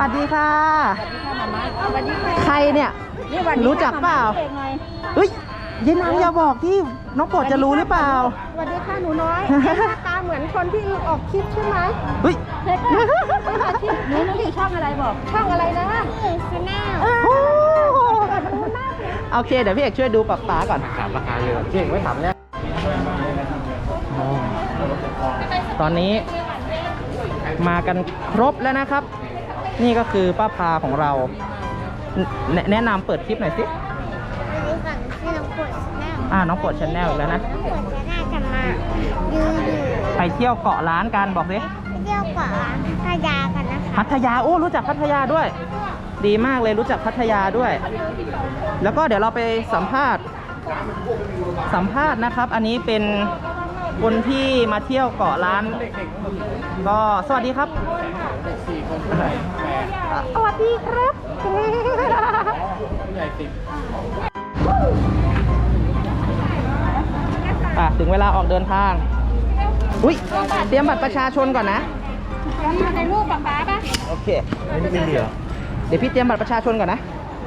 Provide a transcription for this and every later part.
วัสดีค่ะสวัสดีค่ะ ใครเนี่ยนี่วันนี้รู้จักเปล่าเองไงเฮ้ยยายนางอย่าบอกที่น้องโปรดจะรู้หรือเปล่า สวัสดีค่ะหนูน้อยหน้าตาเหมือนคนที่ออกคลิปใช่ไหมเฮ้ยเห็นปะหนูนึกถึงช่องอะไรบอก ช่องอะไรนะชแนลโอ้โอเค เดี๋ยวพี่เอกช่วยดูปับป๋าก่อนถามราคาเลยพี่เอกไม่ถามเนี่ยตอนนี้มากันครบแล้วนะครับ นี่ก็คือป้าพาของเราแนะแนะนำเปิดคลิปหน่อยสิวันนี้ก่อนที่น้องปวดแน่อ่าน้องโปรดชแนลอีกแล้วนะ น้องปวดจะน่าจะมายืนอยู่ไปเที่ยวเกาะล้านกันบอกสิ ไปเที่ยวเกาะล้านพัทยากันนะคะพัทยา โอ้ รู้จักพัทยาด้วย ดีมากเลยรู้จักพัทยาด้วย แล้วก็เดี๋ยวเราไปสัมภาษณ์ สัมภาษณ์นะครับ อันนี้เป็น คนที่มาเที่ยวเกาะล้าน ก็สวัสดีครับสวัสดีครับอะถึงเวลาออกเดินทาง อุ้ยเตรียมบัตรประชาชนก่อนนะมาในรูปป๊าป๊าปะโอเคไม่มีเหรอเดี๋ยวพี่เตรียมบัตรประชาชนก่อนนะ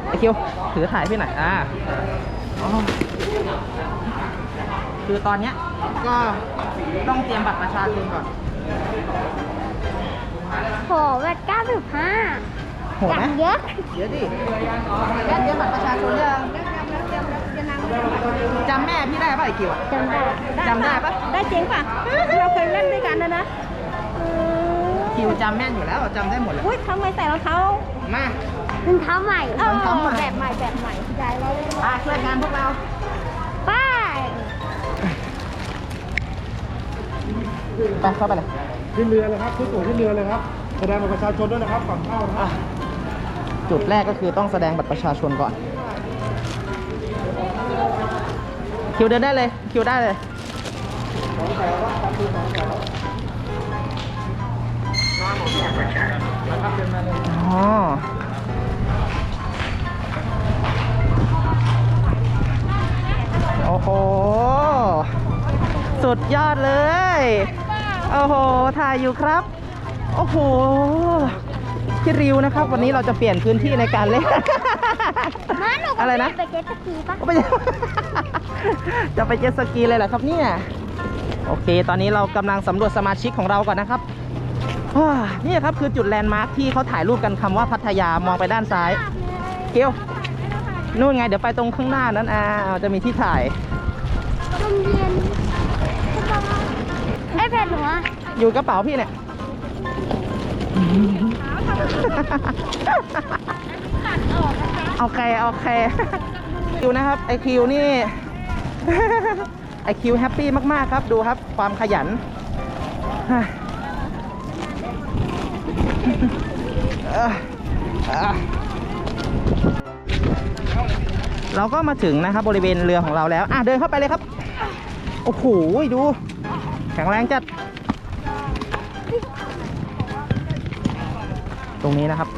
ไอคิวถือถ่ายพี่หน่อยอ่าอ๋อ คือตอนเนี้ยก็ต้องเตรียมบัตรประชาชนก่อนโหวัดเก้าสิบห้าโหดอย่างนะเยอะเดี๋ยวดิแม่เตรียมบัตรประชาชนยังจำแม่พี่ได้ป่ะไอคิวอะจำได้จำได้ปะได้จริงปะเราเคยเล่นด้วยกันนะนะคิวจำแม่นอยู่แล้วจำได้หมดเลยอุ้ยทำไมใส่รองเท้ามา รองเท้าใหม่เออรองเท้าใหม่แบบใหม่แบบใหม่ยายเราเลยอะช่วยงานพวกเรา ไปเข้าไปเลยขึ้นเรือเลยครับขึ้นตั๋วขึ้นเรือเลยครับแสดงบัตรประชาชนด้วยนะครับก่อนเข้านะครับจุดแรกก็คือต้องแสดงบัตรประชาชนก่อน คิวเดินได้เลย คิวได้เลยอ๋อโอ้โห สุดยอดเลย โอ้โห ถ่ายอยู่ครับ โอ้โหพี่ริวนะครับ วันนี้เราจะเปลี่ยนพื้นที่ในการเล่นมาหนูก็อะไรนะไปเจ็ตสกีปะไปจะไปเจ็ตสกีเลยเหรอครับเนี่ย โอเค ตอนนี้เรากำลังสำรวจสมาชิกของเราก่อนนะครับว้านี่ครับคือจุดแลนด์มาร์คที่เขาถ่ายรูปกันคำว่าพัทยามองไปด้านซ้าย เกียวนู่นไง เดี๋ยวไปตรงข้างหน้านั้นอ่าจะมีที่ถ่าย ลมเย็น ไอ้แผ่นหนูอะอยู่กระเป๋าพี่เนี่ยโอเคโอเคคิวนะครับไอคิวนี่ไอคิวแฮปปี้มากๆครับดูครับ ความขยันเอ่ออะเราก็มาถึงนะครับบริเวณเรือของเราแล้ว อะเดินเข้าไปเลยครับ โอ้โหดู แข็งแรงจัด ตรงนี้นะครับ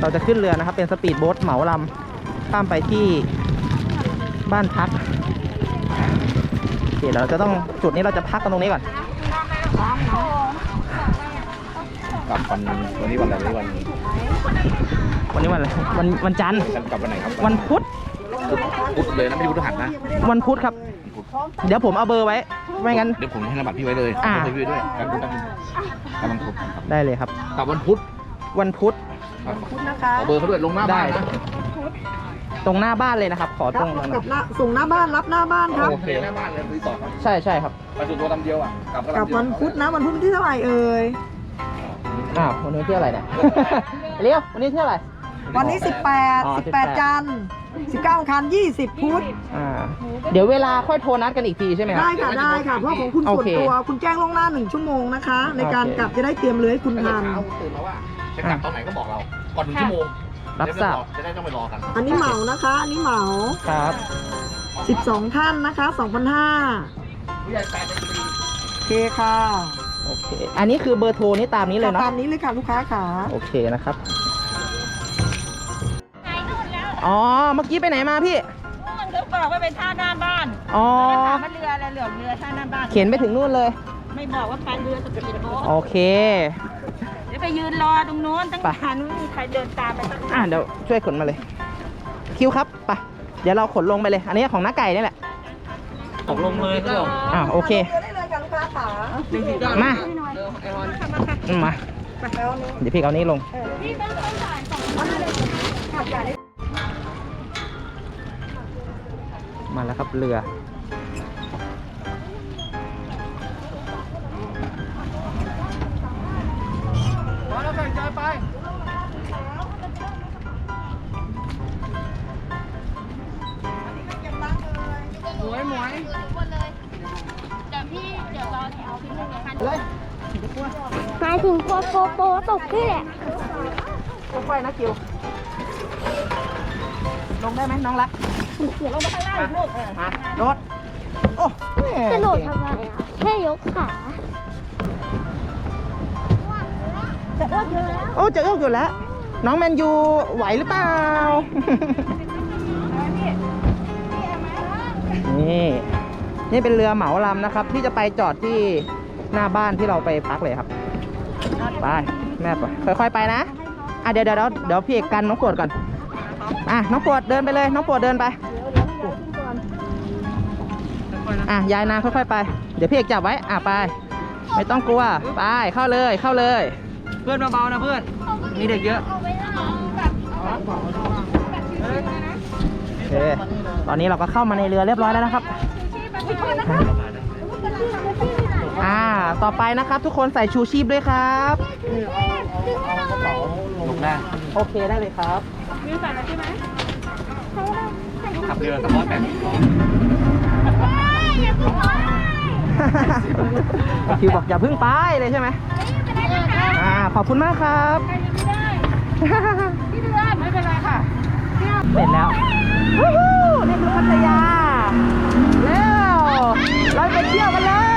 เราจะขึ้นเรือนะครับ เป็นสปีดโบ๊ทเหมาลำข้ามไปที่บ้านพักโอเคเราจะต้องจุดนี้เราจะพักกันตรงนี้ก่อนกลับวันวันนี้วันอะไรวันนี้วันวันนี้วันอะไรวันวันจันทร์กลับวันไหนครับวันพุธพุธเลยนะไม่ใช่พุธหันนะวันพุธครับ เดี๋ยวผมเอาเบอร์ไว้ ไม่งั้น เดี๋ยวผมให้นามบัตรพี่ไว้เลยอ่าเบร์พี่ไว้ด้วยกำลังกำลังครบครับได้เลยครับ กลับวันพุธวันพุธ ครับนะคะขอเบอร์เขาด้วยลงหน้าบ้านได้นะตรงหน้าบ้านเลยนะครับ ขอตรงนั้นกับหน้าส่งหน้าบ้านรับหน้าบ้านครับ โอเคหน้าบ้านเลยรีสอร์ทครับใช่ใช่ครับไปจุดตัวลำเดียวอะกลับกับลำเดียววันพุธนะวันพุธที่เท่าไหร่เอ่ย อ้าววันนี้เที่ยวอะไรเนี่ย เลี้ยววันนี้เที่ยวอะไร วันนี้อ๋อ18 18 18 จันทร์ 19อังคาร20 พุธอ่าเดี๋ยวเวลาค่อยโทรนัดกันอีกทีใช่ไหมครับ ได้ค่ะได้ค่ะ เพราะของคุณโอส่วนเคตัว คุณแจ้งล่วงหน้าหนึ่งชั่วโมงนะคะ ในการโอเคกลับจะได้เตรียมเรือให้คุณถ้าเกิทัดนเช้าตื่นมาว่าจะกลับตอนไหนก็บอกเรา ก่อนหนึ่งชั่วโมงรับทราบ จะได้ไม่ต้องไปรอกัน อันนี้เหมานะคะ อันนี้เหมา ครับ 12 ท่านนะคะ2,500ผู้ใหญ่แปดสิบปีโอเคค่ะโอเค อันนี้คือเบอร์โทรนี่ตามนี้เลยเนาะตามนี้เลยค่ะลูกค้าค่ะ โอเคนะครับ อ๋อ เมื่อกี้ไปไหนมาพี่ มันก็บอกว่าเป็นท่าหน้าบ้านอ๋อ แล้วถามว่าเรืออะไรเหลืองเรือท่าหน้าบ้านเขียนไปถึงนู่นเลย ไม่บอกว่าพายเรือสปีดโบ๊ทโอเคดี๋ยวไปยืนรอตรงโน้นตั้งไป นานไม่มีใครเดินตามไปสักอะเดี๋ยวช่วยขนมาเลย คิวครับไปเดี๋ยวเราขนลงไปเลย อันนี้ของน้าไก่นี่แหละ ตกลงเลยครับผมอ่าโอเคมาอืมมา เดี๋ยวพี่เอานี้ลง มาแล้วครับเรือมาแล้วแบ่งใจไปหมายถึงกลัวโปโปตกนี่แหละ ค่อยๆนะคิว ลงได้ไหมน้องรัก ลงมาข้างล่างลูกมารถโอ้กระโดดทำไมอะแค่ยกขาจะโอ้จะเอื้อกอยู่แล้ว น้องแมนยูไหวหรือเปล่า นี่ นี่เป็นเรือเหมาลำนะครับ ที่จะไปจอดที่หน้าบ้านที่เราไปพักเลยครับ ไปแม่ไปค่อยๆไปนะ อะเดี๋ยวเดี๋ยวเดี๋ยวพี่เอกกันน้องปวดก่อน อะน้องปวดเดินไปเลย น้องปวดเดินไป อะยายนางค่อยๆไป เดี๋ยวพี่เอกจับไว้ อะไป ไม่ต้องกลัว ไป เข้าเลย เข้าเลย เพื่อนเบาๆนะเพื่อน มีเด็กเยอะโอเค ตอนนี้เราก็เข้ามาในเรือเรียบร้อยแล้วนะครับอ่า ต่อไปนะครับ ทุกคนใส่ชูชีพด้วยครับลงหน้าโอเคได้เลยครับขับเรือกับร้อยแปดสิบล้อ คิวบอกอย่าพึ่งไปเลยใช่ไหมอ่าขอบคุณมากครับที่เดือนไม่เป็นไรค่ะเสร็จแล้ววู้ฮู้นี่คือพัทยาแล้วเราไปเที่ยวกันเลย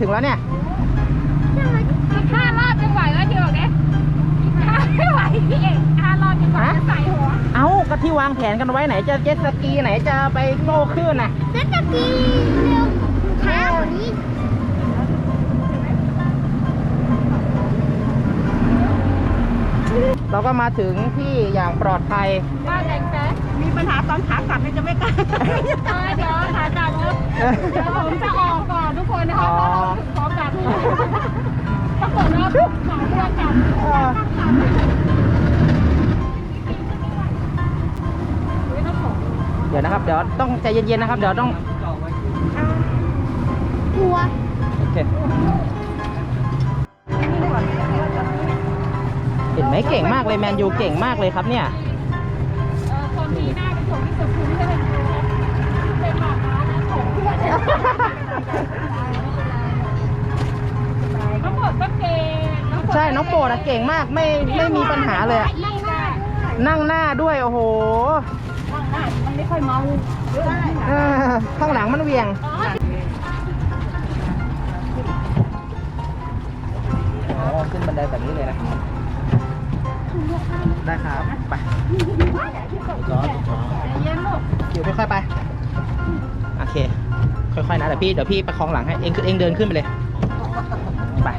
ถึงแล้วเนี่ยอีกห้ารอบจะไหวไหมที่บอกเนี่ยอีกห้าไม่ไหวพี่เอกห้ารอบจะไหวจะใส่หัว เอ้าก็ที่วางแผนกันไว้ไหนจะเจ็ตสกีไหนจะไปโต้คลื่นน่ะเจ็ตสกีเร็วช้ากว่านี้เราก็มาถึงที่อย่างปลอดภัยบ้านแดงแจ๊มี ปัญหาตอนขากลับเนี่ยจะไม่กล้าเดี๋ยวขากลับนะเดี๋ยวผมจะออกก่อนทุกคนนะคะเพราะเราขอกลับปรากฏว่าหมาเรือกลับเดี๋ยวนะครับ เดี๋ยวต้องใจเย็นๆนะครับ เดี๋ยวต้องกลัวโอเคเห็นไหมเก่งมากเลยแมนยูเก่งมากเลยครับเนี่ย ใช่ไหมเป็นหมาม้านะของเพื่อนทั้งหมดก็เก่งใช่น้องโปรดอะเก่งมากไม่ไม่มีปัญหาเลยอะนั่งได้นั่งหน้าด้วยโอ้โหนั่งได้มันไม่ค่อยเมาได้เออข้างหลังมันเหวียงอ๋อขึ้นบันไดแบบนี้เลยนะ ได้ครับ ไป ค่อยๆนะเดี๋ยวพี่เดี๋ยวพี่ประคองหลังให้เองคือเองเดินขึ้นไปเลยไป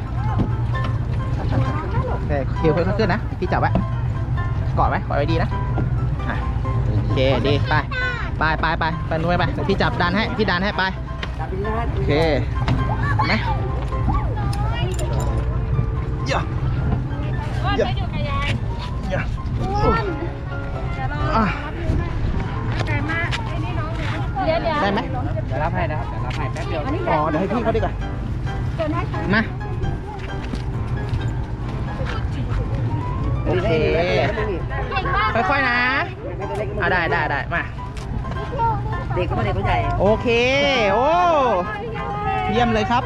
โอเคคิวค่อยๆขึ้นนะพี่จับไว้เกาะไว้เกาะไว้ดีนะอะโอเคดีไปไปไปไปไปนู้นไปเดี๋ยวพี่จับดันให้พี่ดันให้ไปโอเคเห็นไหมเยวรับให้นะครับเดี๋ยวรับให้แป๊บเดียวอ๋อเดี๋ยวให้พี่เขาดีกว่าเกินให้ใครมาโอเคค่อยๆนะอะได้ได้ได้มาเด็กก็ไม่เด็กก็ใหญ่โอเค โอ้เยี่ยมเลยครับ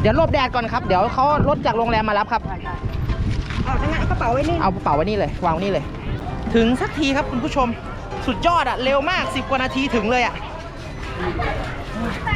เดี๋ยวหลบแดดก่อนครับ เดี๋ยวเขารถจากโรงแรมมารับครับ เอาทั้งนั้นกระเป๋าไว้นี่ เอากระเป๋าไว้นี่เลยวางไว้นี่เลย ถึงสักทีครับคุณผู้ชม สุดยอดอะเร็วมาก 10 กว่านาทีถึงเลยอะ Oh.